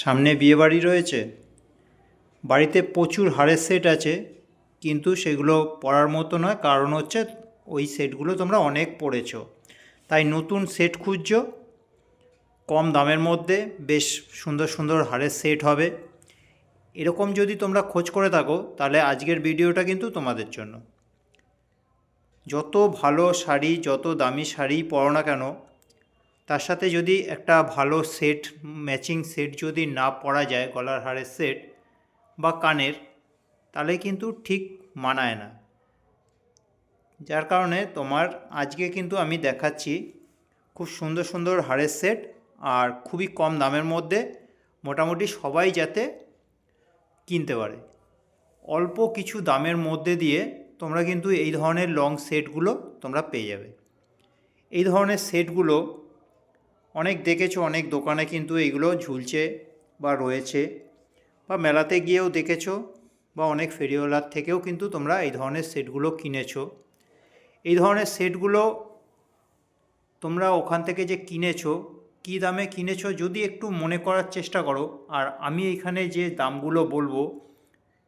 সামনে বিয়েবাড়ি রয়েছে। বাড়িতে প্রচুর হারের সেট আছে, কিন্তু সেগুলো পরার মতো নয়। কারণ হচ্ছে ওই সেটগুলো তোমরা অনেক পড়েছো। তাই নতুন সেট খুঁজছো। কম দামের মধ্যে বেশ সুন্দর সুন্দর হারের সেট হবে। এরকম যদি তোমরা খোঁজ করে থাকো, তাহলে আজকের ভিডিওটা কিন্তু তোমাদের জন্য। যত ভালো শাড়ি, যত দামি শাড়ি পরো না কেন তার সাথে যদি একটা ভালো সেট ম্যাচিং সেট যদি না পরা যায় গলার হারের সেট বা কানের, তাহলে কিন্তু ঠিক মানায় না। যার কারণে তোমার আজকে কিন্তু আমি দেখাচ্ছি খুব সুন্দর সুন্দর হারের সেট আর খুবই কম দামের মধ্যে মোটামুটি সবাই যাতে কিনতে পারে। অল্প কিছু দামের মধ্যে দিয়ে তোমরা কিন্তু এই ধরনের লং সেটগুলো তোমরা পেয়ে যাবে। এই ধরনের সেটগুলো অনেক দেখেছ, অনেক দোকানে কিন্তু এইগুলো ঝুলছে বা রয়েছে বা মেলাতে গিয়েও দেখেছ বা অনেক ফেরিওয়ালার থেকেও কিন্তু তোমরা এই ধরনের সেটগুলো কিনেছো। এই ধরনের সেটগুলো তোমরা ওখান থেকে যে কিনেছো, কী দামে কিনেছো যদি একটু মনে করার চেষ্টা করো, আর আমি এখানে যে দামগুলো বলব,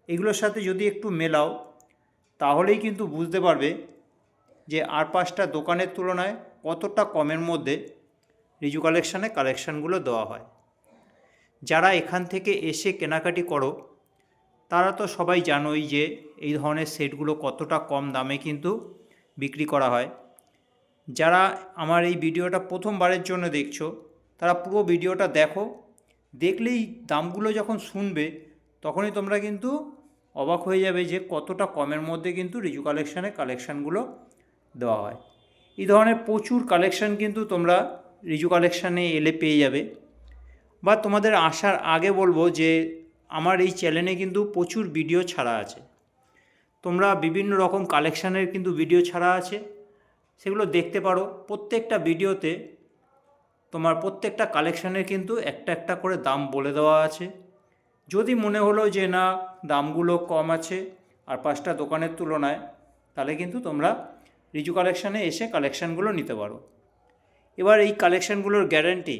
এগুলোর সাথে যদি একটু মেলাও, তাহলেই কিন্তু বুঝতে পারবে যে আর পাঁচটা দোকানের তুলনায় কতটা কমের মধ্যে রিজু কালেকশানে কালেকশানগুলো দেওয়া হয়। যারা এখান থেকে এসে কেনাকাটি করো, তারা তো সবাই জানোই যে এই ধরনের সেটগুলো কতটা কম দামে কিন্তু বিক্রি করা হয়। যারা আমার এই ভিডিওটা প্রথমবারের জন্য দেখছ, তারা পুরো ভিডিওটা দেখো, দেখলেই দামগুলো যখন শুনবে, তখনই তোমরা কিন্তু অবাক হয়ে যাবে যে কতটা কমের মধ্যে কিন্তু রিজু কালেকশানে কালেকশানগুলো দেওয়া হয়। এই ধরনের প্রচুর কালেকশান কিন্তু তোমরা রিজু কালেকশানে এলে পেয়ে যাবে। বা তোমাদের আসার আগে বলব যে আমার এই চ্যানেলে কিন্তু প্রচুর ভিডিও ছাড়া আছে। তোমরা বিভিন্ন রকম কালেকশানের কিন্তু ভিডিও ছাড়া আছে। সেগুলো দেখতে পারো। প্রত্যেকটা ভিডিওতে তোমার প্রত্যেকটা কালেকশানের কিন্তু একটা একটা করে দাম বলে দেওয়া আছে। যদি মনে হলো যে না, দামগুলো কম আছে আর পাঁচটা দোকানের তুলনায়, তাহলে কিন্তু তোমরা রিজু কালেকশানে এসে কালেকশানগুলো নিতে পারো। এবার এই কালেকশানগুলোর গ্যারান্টি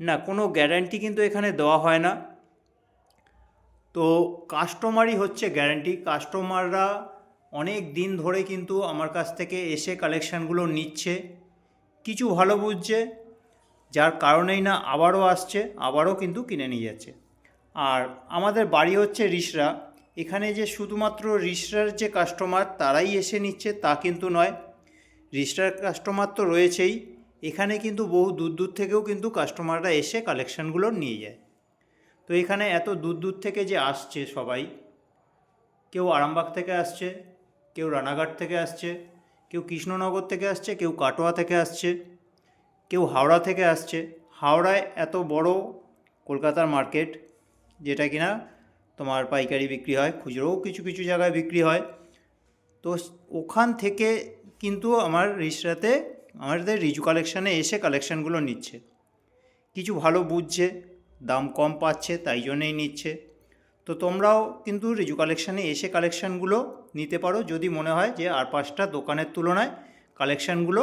না, কোনো গ্যারান্টি কিন্তু এখানে দেওয়া হয় না। তো কাস্টমারই হচ্ছে গ্যারান্টি কাস্টমাররা অনেক দিন ধরে কিন্তু আমার কাছ থেকে এসে কালেকশানগুলো নিচ্ছে। কিছু ভালো বুঝছে, যার কারণেই না আবারও আসছে, আবারও কিন্তু কিনে নিয়ে যাচ্ছে। আর আমাদের বাড়ি হচ্ছে রিসরা। এখানে যে শুধুমাত্র রিসরার যে কাস্টমার তারাই এসে নিচ্ছে, তা কিন্তু নয়। রিসরার কাস্টমার তো রয়েছেই। এখানে কিন্তু বহু দূর দূর থেকেও কিন্তু কাস্টমাররা এসে কালেকশানগুলো নিয়ে যায়। তো এখানে এত দূর দূর থেকে যে আসছে সবাই, কেউ আরামবাগ থেকে আসছে, কেউ রানাঘাট থেকে আসছে, কেউ কৃষ্ণনগর থেকে আসছে, কেউ কাটোয়া থেকে আসছে, কেউ হাওড়া থেকে আসছে। হাওড়ায় এত বড় কলকাতার মার্কেট যেটা কিনা তোমার পাইকারি বিক্রি হয়, খুচরোও কিছু কিছু জায়গায় বিক্রি হয়। তো ওখান থেকে কিন্তু আমার রিসরাতে আমাদের রিজু কালেকশানে এসে কালেকশানগুলো নিচ্ছে। কিছু ভালো বুঝছে, দাম কম পাচ্ছে, তাই জন্যেই নিচ্ছে। তো তোমরাও কিন্তু রিজু কালেকশানে এসে কালেকশানগুলো নিতে পারো। যদি মনে হয় যে আর পাঁচটা দোকানের তুলনায় কালেকশানগুলো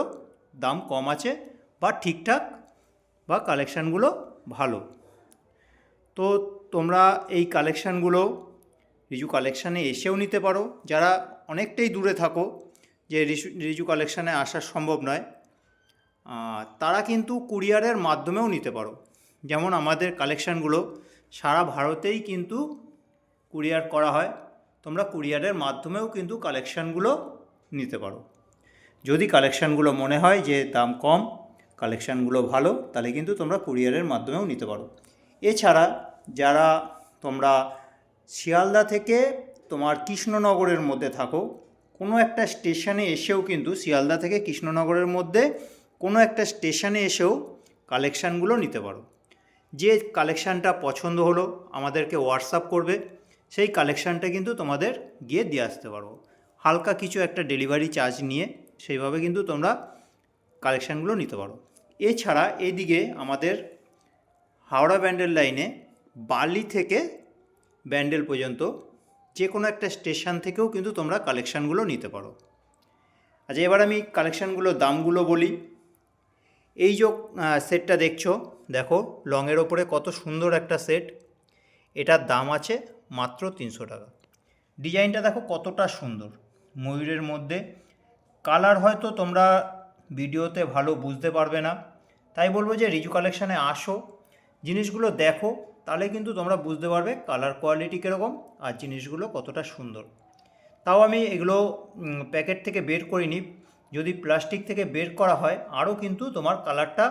দাম কম আছে বা ঠিকঠাক বা কালেকশানগুলো ভালো। তো তোমরা এই কালেকশানগুলো রিজু কালেকশানে এসেও নিতে পারো। যারা অনেকটাই দূরে থাকো, যে রিজু কালেকশানে আসা সম্ভব নয় তারা কিন্তু কুরিয়ারের মাধ্যমেও নিতে পারো। যেমন আমাদের কালেকশানগুলো সারা ভারতেই কিন্তু কুরিয়ার করা হয়। তোমরা কুরিয়ারের মাধ্যমেও কিন্তু কালেকশানগুলো নিতে পারো। যদি কালেকশানগুলো মনে হয় যে দাম কম কালেকশানগুলো ভালো, তাহলে কিন্তু তোমরা কুরিয়ারের মাধ্যমেও নিতে পারো। এছাড়া যারা তোমরা শিয়ালদা থেকে তোমার কৃষ্ণনগরের মধ্যে থাকো, কোনো একটা স্টেশনে এসেও কিন্তু শিয়ালদা থেকে কৃষ্ণনগরের মধ্যে কোনো একটা স্টেশনে এসেও কালেকশানগুলো নিতে পারো। যে কালেকশানটা পছন্দ হলো, আমাদেরকে হোয়াটসঅ্যাপ করবে, সেই কালেকশানটা কিন্তু তোমাদের গিয়ে দিয়ে আসতে পারব হালকা কিছু একটা ডেলিভারি চার্জ নিয়ে সেইভাবে কিন্তু তোমরা কালেকশানগুলো নিতে পারো। এছাড়া এদিকে আমাদের হাওড়া ব্যান্ডেল লাইনে বালি থেকে ব্যান্ডেল পর্যন্ত যে কোনো একটা স্টেশন থেকেও কিন্তু তোমরা কালেকশানগুলো নিতে পারো। আচ্ছা এবার আমি কালেকশানগুলোর দামগুলো বলি। এই যে সেটটা দেখছ, দেখো লংয়ের ওপরে কত সুন্দর একটা সেট এটার দাম আছে মাত্র তিনশো টাকা। ডিজাইনটা দেখো কতটা সুন্দর। ময়ূরের মধ্যে কালার হয়তো তোমরা ভিডিওতে ভালো বুঝতে পারবে না। তাই বলব যে, রিজু কালেকশানে আসো, জিনিসগুলো দেখো, তাহলে কিন্তু তোমরা বুঝতে পারবে কালার কোয়ালিটি কীরকম আর জিনিসগুলো কতটা সুন্দর। তাও আমি এগুলো প্যাকেট থেকে বের করিনি। যদি প্লাস্টিক থেকে বের করা হয়, আরও কিন্তু তোমার কালারটা,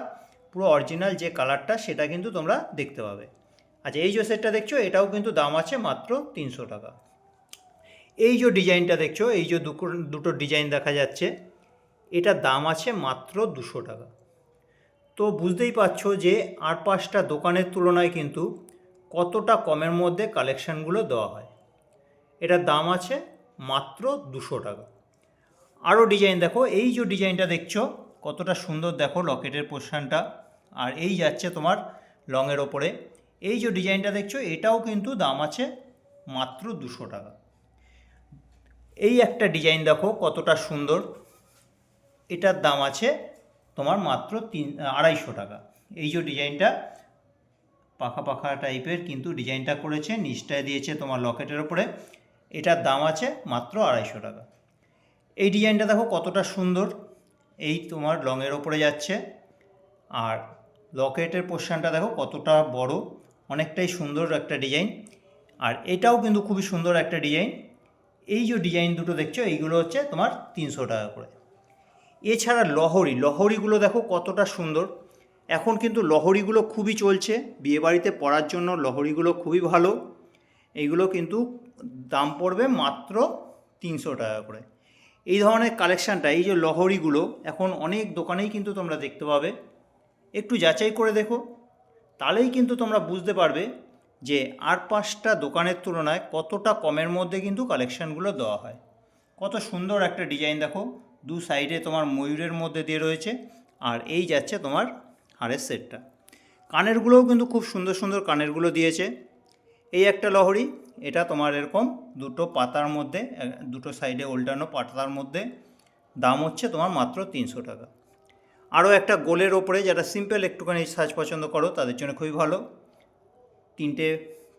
পুরো অরিজিনাল যে কালারটা, সেটা কিন্তু তোমরা দেখতে পাবে। আচ্ছা এই যে সেটটা দেখছ, এটাও কিন্তু দাম আছে মাত্র তিনশো টাকা। এই যে ডিজাইনটা দেখছ, এই যে দুটো দুটো ডিজাইন দেখা যাচ্ছে এটার দাম আছে মাত্র দুশো টাকা। তো বুঝতেই পারছ যে আর পাঁচটা দোকানের তুলনায় কিন্তু কতটা কমের মধ্যে কালেকশানগুলো দেওয়া হয়। এটার দাম আছে মাত্র দুশো টাকা। আরও ডিজাইন দেখো। এই যে ডিজাইনটা দেখছ, কতটা সুন্দর দেখো লকেটের পোর্শনটা। আর এই যাচ্ছে তোমার লংয়ের ওপরে। এই যে ডিজাইনটা দেখছ, এটাও কিন্তু দাম আছে মাত্র দুশো টাকা। এই একটা ডিজাইন দেখো, কতটা সুন্দর। এটার দাম আছে তোমার মাত্র তিন, আড়াইশো টাকা। এই যে ডিজাইনটা পাখা পাখা টাইপের কিন্তু ডিজাইনটা করেছে, নিচটায় দিয়েছে তোমার লকেটের ওপরে। এটার দাম আছে মাত্র আড়াইশো টাকা। এই ডিজাইনটা দেখো কতটা সুন্দর। এই তোমার লংয়ের ওপরে যাচ্ছে। আর লকেটের পোর্শনটা দেখো কতটা বড়, অনেকটাই সুন্দর একটা ডিজাইন। আর এটাও কিন্তু খুবই সুন্দর একটা ডিজাইন। এই যে ডিজাইন দুটো দেখছ, এইগুলো হচ্ছে তোমার তিনশো টাকা করে। এছাড়া লহরি, লহরিগুলো দেখো কতটা সুন্দর। এখন কিন্তু লহরিগুলো খুবই চলছে। বিয়েবাড়িতে পরার জন্য লহরিগুলো খুবই ভালো। এইগুলো কিন্তু দাম পড়বে মাত্র তিনশো টাকা করে। এই ধরনের কালেকশানটা এই যে লহরিগুলো, এখন অনেক দোকানেই কিন্তু তোমরা দেখতে পাবে। একটু যাচাই করে দেখো। তাহলেই কিন্তু তোমরা বুঝতে পারবে যে আর পাঁচটা দোকানের তুলনায় কতটা কমের মধ্যে কিন্তু কালেকশানগুলো দেওয়া হয়। কত সুন্দর একটা ডিজাইন দেখো। দু সাইডে তোমার ময়ূরের মধ্যে দিয়ে রয়েছে আর এই যাচ্ছে তোমার হাড়ের সেটটা কানেরগুলোও কিন্তু খুব সুন্দর সুন্দর কানেরগুলো দিয়েছে। এই একটা লহরি, এটা তোমার এরকম দুটো পাতার মধ্যে, দুটো সাইডে উল্টানো পাতার মধ্যে, দাম হচ্ছে তোমার মাত্র তিনশো টাকা। আরও একটা গোলের ওপরে যারা সিম্পল একটুখানি সাজ পছন্দ করো, তাদের জন্য খুবই ভালো। তিনটে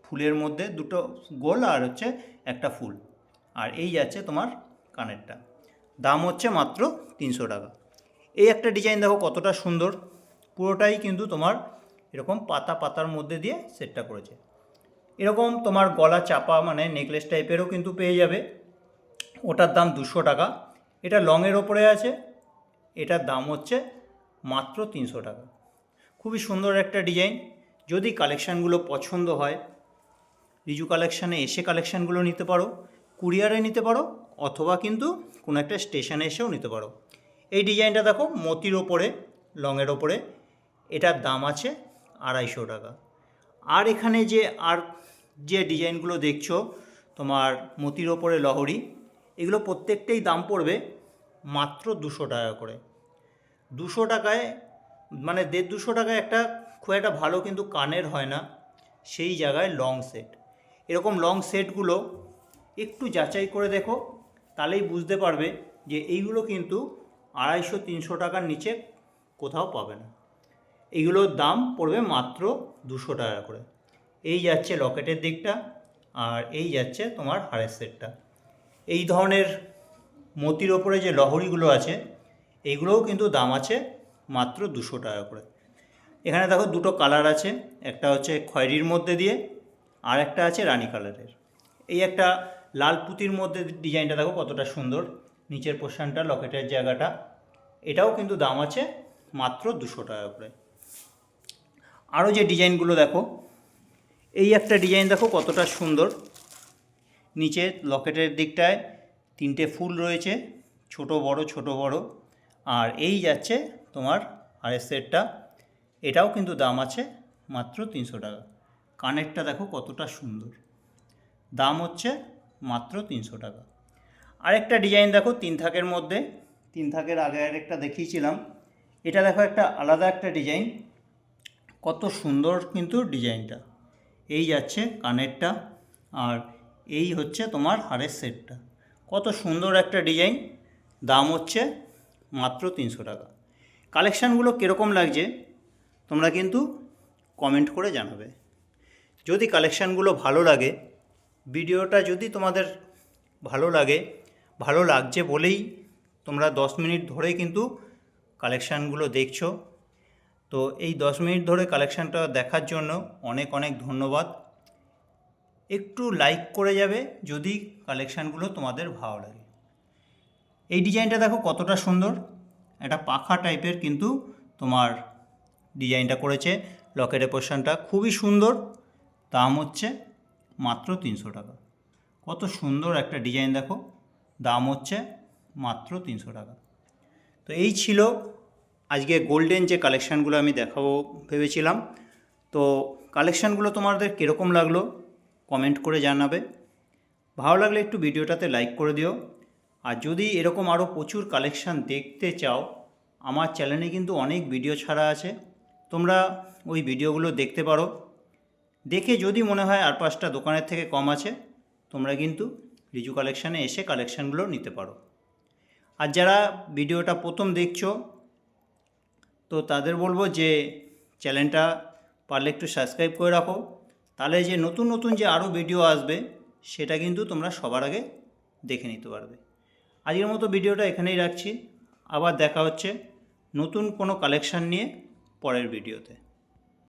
ফুলের মধ্যে দুটো গোল আর হচ্ছে একটা ফুল। আর এই যাচ্ছে তোমার কানেরটা। দাম হচ্ছে মাত্র তিনশো টাকা। এই একটা ডিজাইন দেখো কতটা সুন্দর। পুরোটাই কিন্তু তোমার এরকম পাতা পাতার মধ্যে দিয়ে সেটটা করেছে। এরকম তোমার গলা চাপা মানে নেকলেস টাইপেরও কিন্তু পেয়ে যাবে। ওটার দাম দুশো টাকা। এটা লংয়ের ওপরে আছে। এটার দাম হচ্ছে মাত্র তিনশো টাকা। খুবই সুন্দর একটা ডিজাইন যদি কালেকশানগুলো পছন্দ হয়, রিজু কালেকশানে এসে কালেকশানগুলো নিতে পারো কুরিয়ারে নিতে পারো, অথবা কিন্তু কোনো একটা স্টেশনে এসেও নিতে পারো। এই ডিজাইনটা দেখো, মতির ওপরে লংয়ের ওপরে। এটার দাম আছে আড়াইশো টাকা। আর এখানে যে, আর যে ডিজাইনগুলো দেখছ, তোমার মতির ওপরে লহরি, এগুলো প্রত্যেকটাই দাম পড়বে মাত্র দুশো টাকা করে। দুশো টাকায় মানে দেড় দুশো টাকায় একটা খুব একটা ভালো কিন্তু কানের হয় না, সেই জায়গায় লং সেট। এরকম লং সেটগুলো একটু যাচাই করে দেখো, তাহলেই বুঝতে পারবে যে এইগুলো কিন্তু আড়াইশো, তিনশো টাকার নিচে কোথাও পাবে না। এইগুলোর দাম পড়বে মাত্র দুশো টাকা করে। এই যাচ্ছে লকেটের দিকটা আর এই যাচ্ছে তোমার হাড়ের সেটটা। এই ধরনের মতির ওপরে যে লহরিগুলো আছে এইগুলোও কিন্তু দাম আছে মাত্র দুশো টাকা করে। এখানে দেখো দুটো কালার আছে, একটা হচ্ছে খয়েরির মধ্যে দিয়ে আর একটা আছে রানী কালারের। এই একটা লাল পুঁতির মধ্যে ডিজাইনটা দেখো কতটা সুন্দর, নিচের পোর্শনটা লকেটের জায়গাটা, এটাও কিন্তু দাম আছে মাত্র দুশো টাকা করে। আরও যে ডিজাইনগুলো দেখো, এই একটা ডিজাইন দেখো কতটা সুন্দর। নিচে লকেটের দিকটায় তিনটে ফুল রয়েছে, ছোট বড় ছোট বড়। আর এই যাচ্ছে তোমার আরের সেটটা। এটাও কিন্তু দাম আছে মাত্র তিনশো টাকা। কানেরটা দেখো কতটা সুন্দর। দাম হচ্ছে মাত্র তিনশো টাকা। আরেকটা ডিজাইন দেখো তিন থাকের মধ্যে। তিন থাকের আগে আরেকটা দেখিয়েছিলাম। এটা দেখো একটা আলাদা একটা ডিজাইন। কত সুন্দর কিন্তু ডিজাইনটা। এই যাচ্ছে কানেরটা আর এই হচ্ছে তোমার হারের সেটটা। কত সুন্দর একটা ডিজাইন, দাম হচ্ছে মাত্র তিনশো টাকা। কালেকশানগুলো কীরকম লাগছে, তোমরা কিন্তু কমেন্ট করে জানাবে। যদি কালেকশানগুলো ভালো লাগে, ভিডিওটা যদি তোমাদের ভালো লাগে, ভালো লাগছে বলেই তোমরা দশ মিনিট ধরে কিন্তু কালেকশানগুলো দেখছ। তো এই দশ মিনিট ধরে কালেকশানটা দেখার জন্য অনেক অনেক ধন্যবাদ। একটু লাইক করে যাবে যদি কালেকশানগুলো তোমাদের ভালো লাগে। এই ডিজাইনটা দেখো কতটা সুন্দর। একটা পাখা টাইপের কিন্তু তোমার ডিজাইনটা করেছে। লকেটের পোর্শনটা খুবই সুন্দর। দাম হচ্ছে মাত্র তিনশো টাকা। কত সুন্দর একটা ডিজাইন দেখো। দাম হচ্ছে মাত্র তিনশো টাকা। তো এই ছিল আজকে গোল্ডেন যে কালেকশানগুলো আমি দেখাবো ভেবেছিলাম, তো কালেকশানগুলো তোমাদের কীরকম লাগল কমেন্ট করে জানাবে। ভালো লাগলে একটু ভিডিওটাতে লাইক করে দিও। আর যদি এরকম আরও প্রচুর কালেকশান দেখতে চাও, আমার চ্যানেলে কিন্তু অনেক ভিডিও ছাড়া আছে। তোমরা ওই ভিডিওগুলো দেখতে পারো। দেখে যদি মনে হয় আর পাঁচটা দোকানের থেকে কম আছে, তোমরা কিন্তু রিজু কালেকশানে এসে কালেকশানগুলো নিতে পারো। আর যারা ভিডিওটা প্রথম দেখছ তো তাদের বলব যে চ্যানেলটা পারলে একটু সাবস্ক্রাইব করে রাখো। তাহলে যে নতুন নতুন যে আরও ভিডিও আসবে, সেটা কিন্তু তোমরা সবার আগে দেখে নিতে পারবে। আজকের মতো ভিডিওটা এখানেই রাখছি। আবার দেখা হচ্ছে নতুন কোনো কালেকশান নিয়ে পরের ভিডিওতে।